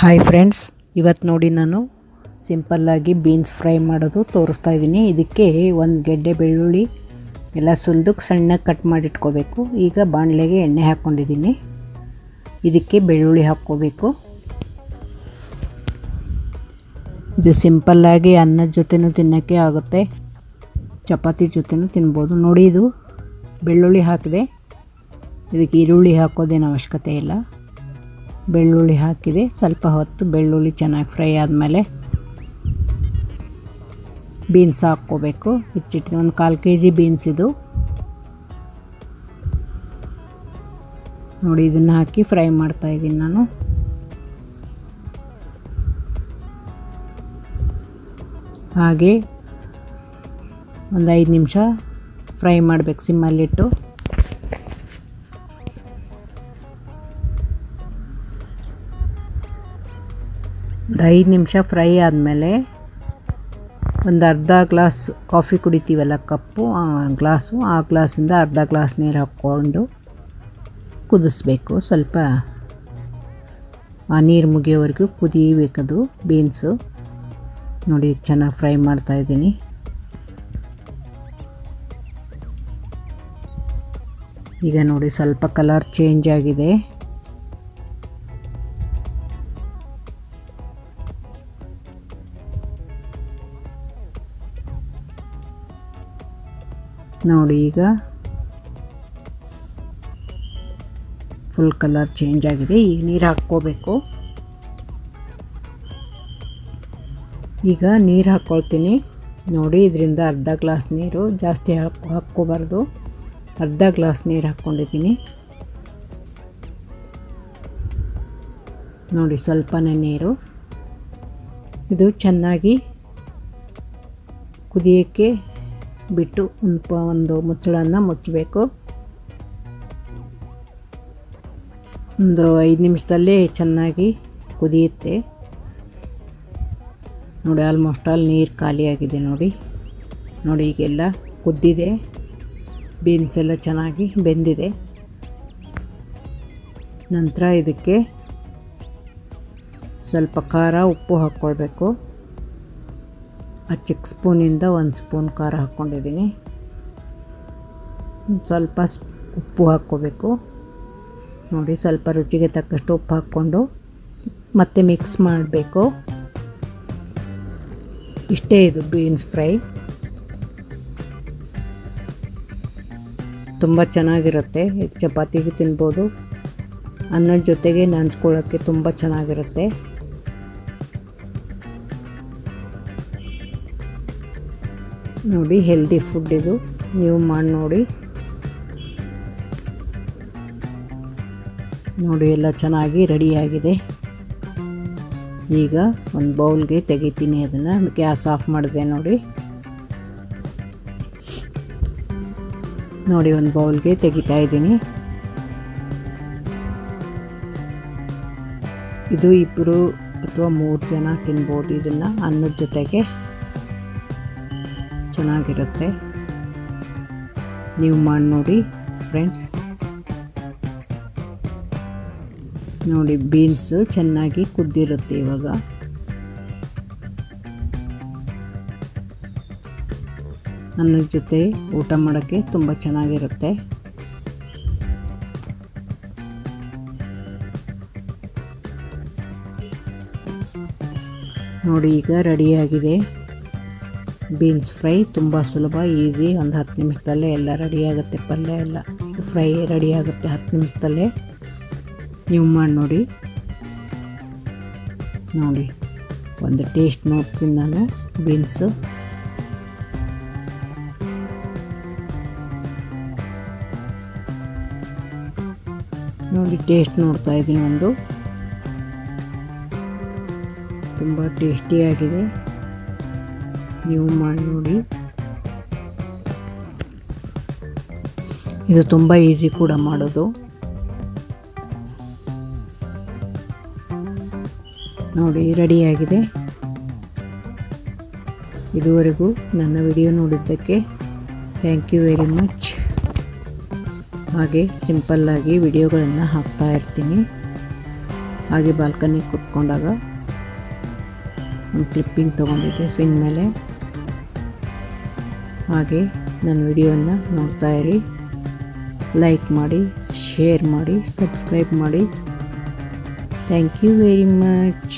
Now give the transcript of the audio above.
Hi friends ಇವತ್ತು ನೋಡಿ ನಾನು ಸಿಂಪಲ್ಲಾಗಿ ಬೀನ್ಸ್ ಫ್ರೈ ಮಾಡೋದು ತೋರಿಸ್ತಾ ಇದ್ದೀನಿ ಇದಕ್ಕೆ ಒಂದು ಗೆಡ್ಡೆ ಬೆಳ್ಳುಳ್ಳಿ, ಎಲ್ಲ ಸುಲಿದು ಸಣ್ಣಗೆ ಕಟ್ ಮಾಡಿಟ್ಕೋಬೇಕು. ಈಗ ಬಾಣಲೆಗೆ ಎಣ್ಣೆ ಹಾಕ್ಕೊಂಡಿದ್ದೀನಿ ಇದಕ್ಕೆ ಬೆಳ್ಳುಳ್ಳಿ ಹಾಕ್ಕೋಬೇಕು. ಇದು ಸಿಂಪಲ್ಲಾಗಿ ಅನ್ನದ ಜೊತೆನೂ ತಿನ್ನೋಕ್ಕೆ ಆಗುತ್ತೆ. ಚಪಾತಿ ಜೊತೆನೂ ತಿನ್ಬೋದು. ನೋಡಿ ಇದು ಬೆಳ್ಳುಳ್ಳಿ ಹಾಕಿದೆ. ಇದಕ್ಕೆ ಈರುಳ್ಳಿ ಹಾಕೋದೇನು ಅವಶ್ಯಕತೆ ಇಲ್ಲ. ಬೆಳ್ಳುಳ್ಳಿ ಹಾಕಿದೆ. ಸ್ವಲ್ಪ ಹೊತ್ತು ಬೆಳ್ಳುಳ್ಳಿ ಚೆನ್ನಾಗಿ ಫ್ರೈ ಆದಮೇಲೆ ಬೀನ್ಸ್ ಹಾಕ್ಕೋಬೇಕು. ಹೆಚ್ಚಿಟ್ಟು ಒಂದು ಕಾಲು ಕೆ ಜಿ ಬೀನ್ಸ್ ಇದು. ನೋಡಿ, ಇದನ್ನು ಹಾಕಿ ಫ್ರೈ ಮಾಡ್ತಾ ಇದ್ದೀನಿ ನಾನು. ಹಾಗೆ ಒಂದು ಐದು ನಿಮಿಷ ಫ್ರೈ ಮಾಡಬೇಕು ಸಿಮ್ಮಲ್ಲಿಟ್ಟು. ಐದು ನಿಮಿಷ ಫ್ರೈ ಆದಮೇಲೆ ಒಂದು ಅರ್ಧ ಗ್ಲಾಸ್ ಕಾಫಿ ಕುಡಿತೀವಲ್ಲ ಕಪ್ಪು ಗ್ಲಾಸು, ಆ ಗ್ಲಾಸಿಂದ ಅರ್ಧ ಗ್ಲಾಸ್ ನೀರು ಹಾಕ್ಕೊಂಡು ಕುದಿಸ್ಬೇಕು. ಸ್ವಲ್ಪ ಆ ನೀರು ಮುಗಿಯೋವರೆಗೂ ಕುದಿಬೇಕದು, ಬೀನ್ಸು. ನೋಡಿ, ಚೆನ್ನಾಗಿ ಫ್ರೈ ಮಾಡ್ತಾಯಿದ್ದೀನಿ ಈಗ ನೋಡಿ, ಸ್ವಲ್ಪ ಕಲರ್ ಚೇಂಜ್ ಆಗಿದೆ. ನೋಡಿ ಈಗ. ಫುಲ್ ಕಲರ್ ಚೇಂಜ್ ಆಗಿದೆ. ಈಗ ನೀರು ಹಾಕ್ಕೋಬೇಕು. ಈಗ ನೀರು ಹಾಕ್ಕೊಳ್ತೀನಿ ನೋಡಿ, ಇದರಿಂದ ಅರ್ಧ ಗ್ಲಾಸ್ ನೀರು ಜಾಸ್ತಿ ಹಾಕೋ, ಹಾಕ್ಕೋಬಾರ್ದು. ಅರ್ಧ ಗ್ಲಾಸ್ ನೀರು ಹಾಕ್ಕೊಂಡಿದ್ದೀನಿ. ನೋಡಿ, ಸ್ವಲ್ಪನೇ ನೀರು. ಇದು ಚೆನ್ನಾಗಿ ಕುದಿಯೋಕ್ಕೆ ಬಿಟ್ಟು ಒಂದು ಮುಚ್ಚಳನ್ನು ಮುಚ್ಚಬೇಕು. ಒಂದು ಐದು ನಿಮಿಷದಲ್ಲೇ ಚೆನ್ನಾಗಿ ಕುದಿಯುತ್ತೆ. ನೋಡಿ ಆಲ್ಮೋಸ್ಟ್ ಆಲ್ ನೀರು ಖಾಲಿಯಾಗಿದೆ ನೋಡಿ. ನೋಡಿ, ಈಗೆಲ್ಲ ಕುದ್ದಿದೆ. ಬೀನ್ಸ್ ಎಲ್ಲ ಚೆನ್ನಾಗಿ ಬೆಂದಿದೆ. ನಂತರ ಇದಕ್ಕೆ ಸ್ವಲ್ಪ ಖಾರ ಉಪ್ಪು ಹಾಕ್ಕೊಳ್ಬೇಕು. ಆ ಚಿಕ್ಕ ಸ್ಪೂನಿಂದ ಒಂದು ಸ್ಪೂನ್ ಖಾರ ಹಾಕ್ಕೊಂಡಿದ್ದೀನಿ. ಸ್ವಲ್ಪ ಉಪ್ಪು ಹಾಕ್ಕೋಬೇಕು. ನೋಡಿ, ಸ್ವಲ್ಪ ರುಚಿಗೆ ತಕ್ಕಷ್ಟು ಉಪ್ಪು ಹಾಕ್ಕೊಂಡು ಮತ್ತೆ ಮಿಕ್ಸ್ ಮಾಡಬೇಕು. ಇಷ್ಟೇ ಇದು ಬೀನ್ಸ್ ಫ್ರೈ ತುಂಬ ಚೆನ್ನಾಗಿರುತ್ತೆ. ಚಪಾತಿಗೆ ತಿನ್ಬೋದು. ಅನ್ನದ ಜೊತೆಗೆ ನಂಚ್ಕೊಳ್ಳೋಕ್ಕೆ ತುಂಬ ಚೆನ್ನಾಗಿರುತ್ತೆ. ನೋಡಿ ಹೆಲ್ದಿ ಫುಡ್ ಇದು. ನೀವು ಮಾಡಿ ನೋಡಿ. ನೋಡಿ, ಎಲ್ಲ ಚೆನ್ನಾಗಿ ರೆಡಿಯಾಗಿದೆ ಈಗ ಒಂದು ಬೌಲ್ಗೆ ತೆಗಿತೀನಿ ಅದನ್ನು. ಗ್ಯಾಸ್ ಆಫ್ ಮಾಡಿದೆ ನೋಡಿ. ನೋಡಿ, ಒಂದು ಬೌಲ್ಗೆ ತೆಗಿತಾ ಇದ್ದೀನಿ. ಇದು ಇಬ್ಬರು ಅಥವಾ ಮೂರು ಜನ ತಿನ್ಬೋದು ಇದನ್ನು ಅನ್ನದ ಜೊತೆಗೆ. ಚೆನ್ನಾಗಿರುತ್ತೆ. ನೀವು ಮಾಡಿ ನೋಡಿ ಫ್ರೆಂಡ್ಸ್ ನೋಡಿ ಬೀನ್ಸು ಚೆನ್ನಾಗಿ ಕುದ್ದಿರುತ್ತೆ ಇವಾಗ. ಅನ್ನದ ಜೊತೆ ಊಟ ಮಾಡೋಕ್ಕೆ ತುಂಬ ಚೆನ್ನಾಗಿರುತ್ತೆ. ನೋಡಿ, ಈಗ ರೆಡಿಯಾಗಿದೆ ಬೀನ್ಸ್ ಫ್ರೈ ತುಂಬ ಸುಲಭ, ಈಸಿ. ಒಂದು ಹತ್ತು ನಿಮಿಷದಲ್ಲೇ ಎಲ್ಲ ರೆಡಿಯಾಗುತ್ತೆ ಪಲ್ಯ ಎಲ್ಲ. ಇದು ಫ್ರೈ ರೆಡಿಯಾಗುತ್ತೆ ಹತ್ತು ನಿಮಿಷದಲ್ಲೇ. ನೀವು ಮಾಡಿ ನೋಡಿ. ನೋಡಿ, ಒಂದು ಟೇಸ್ಟ್ ನೋಡ್ತೀನಿ ನಾನು, ಬೀನ್ಸು. ನೋಡಿ, ಟೇಸ್ಟ್ ನೋಡ್ತಾ ಇದ್ದೀನಿ ಒಂದು. ತುಂಬ ಟೇಸ್ಟಿಯಾಗಿದೆ ನೀವು ಮಾಡಿ ನೋಡಿ. ಇದು ತುಂಬ ಈಸಿ ಕೂಡ ಮಾಡೋದು. ನೋಡಿ ರೆಡಿಯಾಗಿದೆ ಇದುವರೆಗೂ ನನ್ನ ವಿಡಿಯೋ ನೋಡಿದ್ದಕ್ಕೆ ಥ್ಯಾಂಕ್ ಯು ವೆರಿ ಮಚ್ ಹಾಗೆ ಸಿಂಪಲ್ಲಾಗಿ ವಿಡಿಯೋಗಳನ್ನು ಹಾಕ್ತಾ ಇರ್ತೀನಿ. ಹಾಗೆ ಬಾಲ್ಕನಿಗೆ ಕುತ್ಕೊಂಡಾಗ ಒಂದು ಕ್ಲಿಪ್ಪಿಂಗ್ ತೊಗೊಂಡಿದ್ದೆ. ಸ್ವಿಂಗ್ ಮೇಲೆ ಹಾಗೆ ನನ್ನ ವಿಡಿಯೋನ ನೋಡ್ತಾ ಇರಿ. ಲೈಕ್ ಮಾಡಿ ಶೇರ್ ಮಾಡಿ ಸಬ್ಸ್ಕ್ರೈಬ್ ಮಾಡಿ. Thank you very much